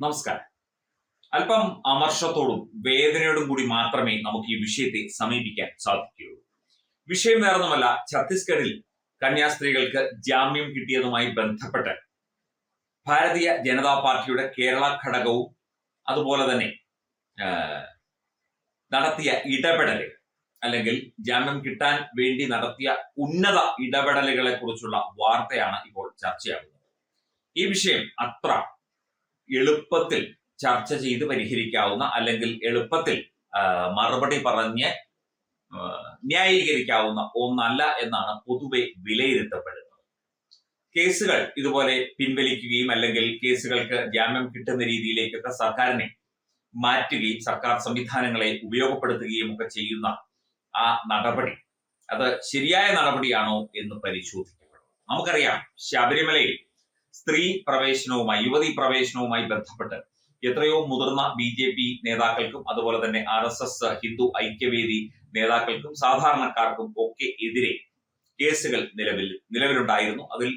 നമസ്കാരം. അല്പം അമർഷത്തോടും വേദനയോടും കൂടി മാത്രമേ നമുക്ക് ഈ വിഷയത്തെ സമീപിക്കാൻ സാധിക്കുകയുള്ളൂ. വിഷയം വേറൊന്നുമല്ല ഛത്തീസ്ഗഡിൽ കന്യാസ്ത്രീകൾക്ക് ജാമ്യം കിട്ടിയതുമായി ബന്ധപ്പെട്ട് ഭാരതീയ ജനതാ പാർട്ടിയുടെ കേരള ഘടകവും അതുപോലെ തന്നെ നടത്തിയ ഇടപെടലുകൾ അല്ലെങ്കിൽ ജാമ്യം കിട്ടാൻ വേണ്ടി നടത്തിയ ഉന്നത ഇടപെടലുകളെ കുറിച്ചുള്ള വാർത്തയാണ് ഇപ്പോൾ ചർച്ചയാകുന്നത്. ഈ വിഷയം അത്ര എളുപ്പത്തിൽ ചർച്ച ചെയ്ത് പരിഹരിക്കാവുന്ന അല്ലെങ്കിൽ എളുപ്പത്തിൽ മറുപടി പറഞ്ഞ് ന്യായീകരിക്കാവുന്ന ഒന്നല്ല എന്നാണ് പൊതുവെ വിലയിരുത്തപ്പെടുന്നത്. കേസുകൾ ഇതുപോലെ പിൻവലിക്കുകയും അല്ലെങ്കിൽ കേസുകൾക്ക് ജാമ്യം കിട്ടുന്ന രീതിയിലേക്കൊക്കെ സർക്കാരിനെ മാറ്റുകയും സർക്കാർ സംവിധാനങ്ങളെ ഉപയോഗപ്പെടുത്തുകയും ഒക്കെ ചെയ്യുന്ന ആ നടപടി അത് ശരിയായ നടപടിയാണോ എന്ന് പരിശോധിക്കപ്പെടും. നമുക്കറിയാം ശബരിമലയിൽ സ്ത്രീ പ്രവേശനവുമായി യുവതി പ്രവേശനവുമായി ബന്ധപ്പെട്ട് എത്രയോ മുതിർന്ന ബി ജെ പി നേതാക്കൾക്കും അതുപോലെ തന്നെ R S S Hindu Aikyavedi നേതാക്കൾക്കും സാധാരണക്കാർക്കും ഒക്കെ എതിരെ കേസുകൾ നിലവിൽ നിലവിലുണ്ടായിരുന്നു. അതിൽ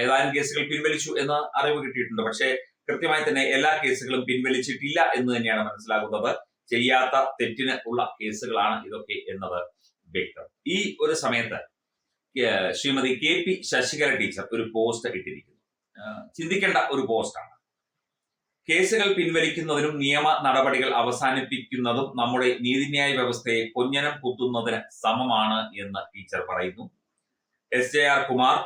ഏതാനും കേസുകൾ പിൻവലിച്ചു എന്ന് അറിവ് കിട്ടിയിട്ടുണ്ട്. പക്ഷേ കൃത്യമായി തന്നെ എല്ലാ കേസുകളും പിൻവലിച്ചിട്ടില്ല എന്ന് തന്നെയാണ് മനസ്സിലാകുന്നത്. ചെയ്യാത്ത തെറ്റിന് ഉള്ള കേസുകളാണ് ഇതൊക്കെ എന്നത് വ്യക്തം. ഈ ഒരു സമയത്ത് Shrimati K P Sasikala teacher ഒരു പോസ്റ്റ് ഇട്ടിരിക്കുന്നു. ചിന്തിക്കേണ്ട ഒരു പോസ്റ്റാണ് കേസുകൾ പിൻവലിക്കുന്നതിനും നിയമ നടപടികൾ അവസാനിപ്പിക്കുന്നതും നമ്മുടെ നീതിന്യായ വ്യവസ്ഥയെ കൊഞ്ഞനം കുത്തുന്നതിന് സമമാണ് എന്ന് ടീച്ചർ പറയുന്നു. S J R Kumar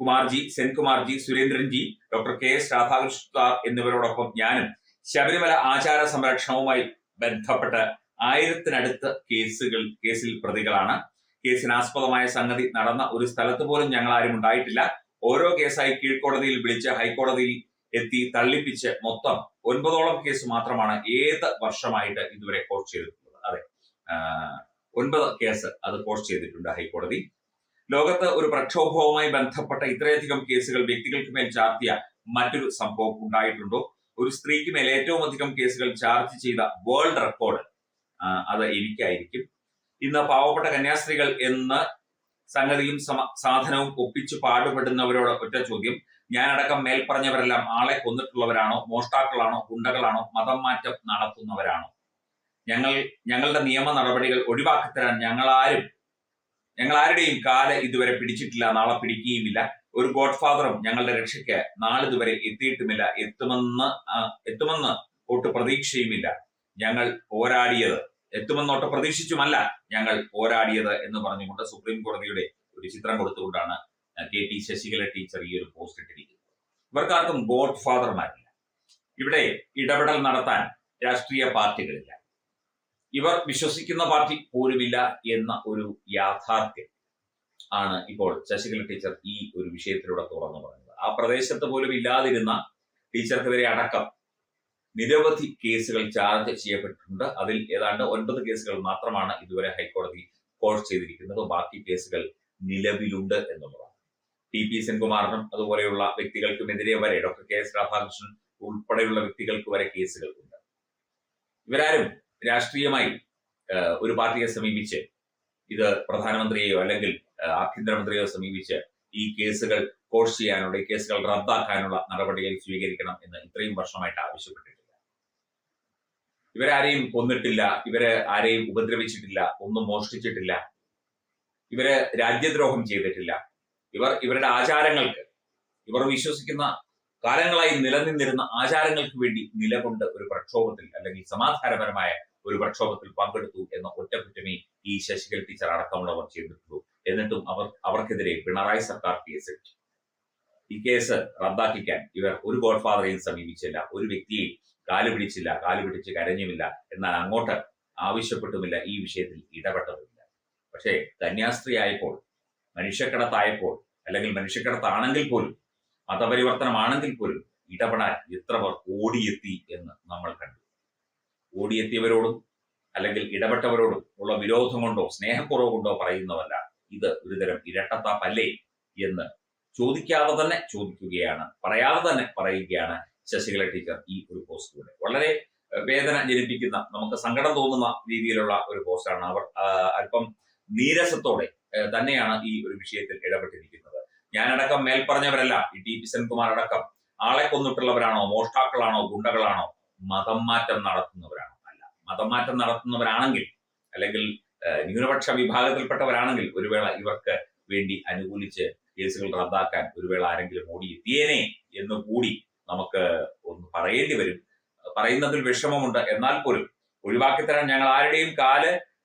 Kumarji സെൻകുമാർജി Surendranji doctor K S Radhakrishna എന്നിവരോടൊപ്പം ഞാനും ശബരിമല ആചാര സംരക്ഷണവുമായി ബന്ധപ്പെട്ട് ആയിരത്തിനടുത്ത് കേസുകൾ കേസിൽ പ്രതികളാണ്. കേസിനാസ്പദമായ സംഗതി നടന്ന ഒരു സ്ഥലത്ത് പോലും ഞങ്ങൾ ആരും ഉണ്ടായിട്ടില്ല. ഓരോ കേസായി കീഴ്ക്കോടതിയിൽ വിളിച്ച് ഹൈക്കോടതിയിൽ എത്തി തള്ളിപ്പിച്ച് മൊത്തം ഒൻപതോളം കേസ് മാത്രമാണ് ഏത് വർഷമായിട്ട് ഇതുവരെ കോർട്ട് ചെയ്തിട്ടുള്ളത്. അതെ. ഒൻപത് കേസ് അത് പോസ്റ്റ് ചെയ്തിട്ടുണ്ട് ഹൈക്കോടതി. ലോകത്ത് ഒരു പ്രക്ഷോഭവുമായി ബന്ധപ്പെട്ട ഇത്രയധികം കേസുകൾ വ്യക്തികൾക്ക് മേൽ ചാർത്തിയ മറ്റൊരു സംഭവം ഉണ്ടായിട്ടുണ്ടോ? ഒരു സ്ത്രീക്ക് മേൽ ഏറ്റവും അധികം കേസുകൾ ചാർജ് ചെയ്ത വേൾഡ് റെക്കോർഡ് അത് എനിക്കായിരിക്കും. ഇന്ന് പാവപ്പെട്ട കന്യാസ്ത്രീകൾ എന്ന് സംഗതിയും സാധനവും ഒപ്പിച്ചു പാടുപെടുന്നവരോട് ഒറ്റ ചോദ്യം. ഞാനടക്കം മേൽപ്പറഞ്ഞവരെല്ലാം ആളെ കൊന്നിട്ടുള്ളവരാണോ? മോഷ്ടാക്കളാണോ? ഗുണ്ടകളാണോ? മതം മാറ്റം നടത്തുന്നവരാണോ? ഞങ്ങൾ ഞങ്ങളുടെ നിയമ നടപടികൾ ഒഴിവാക്കി തരാൻ ഞങ്ങളാരും ഞങ്ങൾ ആരുടെയും കാല ഇതുവരെ പിടിച്ചിട്ടില്ല നാളെ പിടിക്കുകയുമില്ല. ഒരു ഗോഡ്ഫാദറും ഞങ്ങളുടെ രക്ഷയ്ക്ക് നാളിതുവരെ എത്തിയിട്ടുമില്ല. എത്തുമെന്ന് എത്തുമെന്ന് ഒട്ട് പ്രതീക്ഷയുമില്ല. ഞങ്ങൾ പോരാടിയത് എത്തുമെന്നൊട്ട് പ്രതീക്ഷിച്ചുമല്ല ഞങ്ങൾ പോരാടിയത് എന്ന് പറഞ്ഞുകൊണ്ട് സുപ്രീം കോടതിയുടെ ഒരു ചിത്രം കൊടുത്തുകൊണ്ടാണ് കെ ടി ശശികല ടീച്ചർ ഈ ഒരു പോസ്റ്റ് ഇട്ടിരിക്കുന്നത്. ഇവർക്കാർക്കും ഗോഡ് ഫാദർമാരില്ല ഇവിടെ ഇടപെടൽ നടത്താൻ രാഷ്ട്രീയ പാർട്ടികളില്ല. ഇവർ വിശ്വസിക്കുന്ന പാർട്ടി പോലുമില്ല എന്ന ഒരു യാഥാർത്ഥ്യം ആണ് ഇപ്പോൾ ശശികല ടീച്ചർ ഈ ഒരു വിഷയത്തിലൂടെ തുറന്നു പറഞ്ഞത്. ആ പ്രദേശത്ത് പോലും ഇല്ലാതിരുന്ന ടീച്ചർക്കെതിരെ അടക്കം നിരവധി കേസുകൾ ചാർജ് ചെയ്യപ്പെട്ടിട്ടുണ്ട്. അതിൽ ഏതാണ്ട് ഒൻപത് കേസുകൾ മാത്രമാണ് ഇതുവരെ ഹൈക്കോടതി കോഴ്സ് ചെയ്തിരിക്കുന്നത്. ബാക്കി കേസുകൾ നിലവിലുണ്ട് എന്നുള്ളതാണ്. ടി പി സെൻകുമാറിനും അതുപോലെയുള്ള വ്യക്തികൾക്കുമെതിരെ വരെ ഡോക്ടർ കെ എസ് രാധാകൃഷ്ണൻ ഉൾപ്പെടെയുള്ള വ്യക്തികൾക്ക് വരെ കേസുകൾ ഉണ്ട്. ഇവരാരും രാഷ്ട്രീയമായി ഒരു പാർട്ടിയെ സമീപിച്ച് ഇത് പ്രധാനമന്ത്രിയെയോ അല്ലെങ്കിൽ ആഭ്യന്തരമന്ത്രിയോ സമീപിച്ച് ഈ കേസുകൾ കോഴ്സ് ചെയ്യാനുള്ള ഈ കേസുകൾ റദ്ദാക്കാനുള്ള നടപടികൾ സ്വീകരിക്കണം എന്ന് ഇത്രയും വർഷമായിട്ട് ആവശ്യപ്പെട്ടിട്ടില്ല ഇവരാരെയും കൊന്നിട്ടില്ല ഇവർ ആരെയും ഉപദ്രവിച്ചിട്ടില്ല ഒന്നും മോഷ്ടിച്ചിട്ടില്ല ഇവർ രാജ്യദ്രോഹം ചെയ്തിട്ടില്ല. ഇവർ ഇവരുടെ ആചാരങ്ങൾക്ക് ഇവർ വിശ്വസിക്കുന്ന കാലങ്ങളായി നിലനിന്നിരുന്ന ആചാരങ്ങൾക്ക് വേണ്ടി നിലകൊണ്ട് ഒരു പ്രക്ഷോഭത്തിൽ അല്ലെങ്കിൽ സമാധാനപരമായ ഒരു പ്രക്ഷോഭത്തിൽ പങ്കെടുത്തു എന്ന ഒറ്റക്കുറ്റമേ ഈ ശശികൽ ടീച്ചർ അടക്കമുള്ളവർ ചെയ്തിട്ടുള്ളൂ. എന്നിട്ടും അവർ അവർക്കെതിരെ പിണറായി സർക്കാർ കേസെടുത്തു ഈ കേസ് റദ്ദാക്കിക്കാൻ ഇവർ ഒരു ഗോഡ് ഫാദറെയും സമീപിച്ചില്ല. ഒരു വ്യക്തിയെയും കാൽ പിടിച്ചില്ല കാൽ പിടിച്ച് കരഞ്ഞുമില്ല എന്നാൽ അങ്ങോട്ട് ആവശ്യപ്പെട്ടുമില്ല ഈ വിഷയത്തിൽ ഇടപെട്ടതുമില്ല. പക്ഷേ കന്യാസ്ത്രീ ആയപ്പോൾ മനുഷ്യക്കടത്തായപ്പോൾ അല്ലെങ്കിൽ മനുഷ്യക്കടത്താണെങ്കിൽ പോലും മതപരിവർത്തനമാണെങ്കിൽ പോലും ഇടപെടാൻ എത്ര പേർ ഓടിയെത്തി എന്ന് നമ്മൾ കണ്ടു. ഓടിയെത്തിയവരോടും അല്ലെങ്കിൽ ഇടപെട്ടവരോടും ഉള്ള വിരോധം കൊണ്ടോ സ്നേഹക്കുറവ് കൊണ്ടോ പറയുന്നതല്ല ഇത് ഒരുതരം ഇരട്ടത്താപ്പല്ലേ എന്ന് ചോദിക്കാതെ തന്നെ ചോദിക്കുകയാണ് പറയാതെ തന്നെ പറയുകയാണ് ശശികല ടീച്ചർ ഈ ഒരു പോസ്റ്റിലൂടെ വളരെ വേദന ജനിപ്പിക്കുന്ന നമുക്ക് സങ്കടം തോന്നുന്ന രീതിയിലുള്ള ഒരു പോസ്റ്റാണ് അവർ അല്പം നീരസത്തോടെ തന്നെയാണ് ഈ ഒരു വിഷയത്തിൽ ഇടപെട്ടിരിക്കുന്നത്. ഞാനടക്കം മേൽപ്പറഞ്ഞവരല്ല ഈ ടി പി സെൻകുമാർ അടക്കം. ആളെ കൊന്നിട്ടുള്ളവരാണോ മോഷ്ടാക്കളാണോ ഗുണ്ടകളാണോ മതം മാറ്റം നടത്തുന്നവരാണോ? അല്ല മതം മാറ്റം നടത്തുന്നവരാണെങ്കിൽ അല്ലെങ്കിൽ ന്യൂനപക്ഷ വിഭാഗത്തിൽപ്പെട്ടവരാണെങ്കിൽ ഒരു വേള ഇവർക്ക് വേണ്ടി അനുകൂലിച്ച് കേസുകൾ റദ്ദാക്കാൻ ഒരു വേള ആരെങ്കിലും ഓടിയെത്തിയേനെ എന്ന് കൂടി നമുക്ക് ഒന്ന് പറയേണ്ടി വരും. പറയുന്നതിൽ വിഷമമുണ്ട്. എന്നാൽ പോലും ഒഴിവാക്കി തരാൻ ഞങ്ങൾ ആരുടെയും കാൽ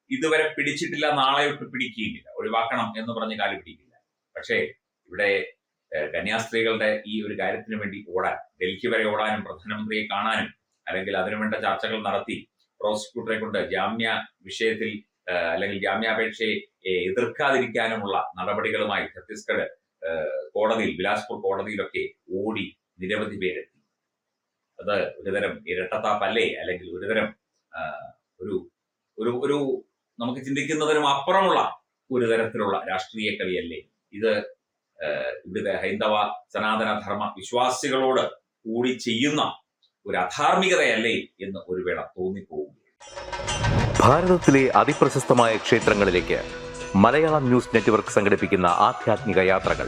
ഇതുവരെ പിടിച്ചിട്ടില്ല നാളെ ഒട്ട് പിടിക്കുകയില്ല ഒഴിവാക്കണം എന്ന് പറഞ്ഞ് കാൽ പിടിക്കില്ല. പക്ഷേ ഇവിടെ കന്യാസ്ത്രീകളുടെ ഈ ഒരു കാര്യത്തിന് വേണ്ടി ഓടാൻ ഡൽഹി വരെ ഓടാനും പ്രധാനമന്ത്രിയെ കാണാനും അല്ലെങ്കിൽ അതിനുവേണ്ട ചർച്ചകൾ നടത്തി പ്രോസിക്യൂട്ടറെ കൊണ്ട് ജാമ്യ വിഷയത്തിൽ അല്ലെങ്കിൽ ജാമ്യാപേക്ഷയെ എതിർക്കാതിരിക്കാനുമുള്ള നടപടികളുമായി ഛത്തീസ്ഗഡ് കോടതിയിൽ ബിലാസ്പൂർ കോടതിയിലൊക്കെ ഓടി നിരവധി പേരെത്തി. അത് ഒരുതരം ഇരട്ടത്താപ്പല്ലേ? അല്ലെങ്കിൽ ഒരുതരം ഒരു ഒരു ഒരു നമുക്ക് ചിന്തിക്കുന്നതിനും അപ്പുറമുള്ള ഒരു തരത്തിലുള്ള രാഷ്ട്രീയ കളിയല്ലേ ഇത് ഇവിടുത്തെ ഹൈന്ദവ സനാതന ധർമ്മ വിശ്വാസികളോട് കൂടി ചെയ്യുന്ന ഒരു അധാർമികതയല്ലേ എന്ന് ഒരു വേള തോന്നിപ്പോകും ഭാരതത്തിലെ അതിപ്രശസ്തമായ ക്ഷേത്രങ്ങളിലേക്ക് മലയാളം ന്യൂസ് നെറ്റ്വർക്ക് സംഘടിപ്പിക്കുന്ന ആധ്യാത്മിക യാത്രകൾ.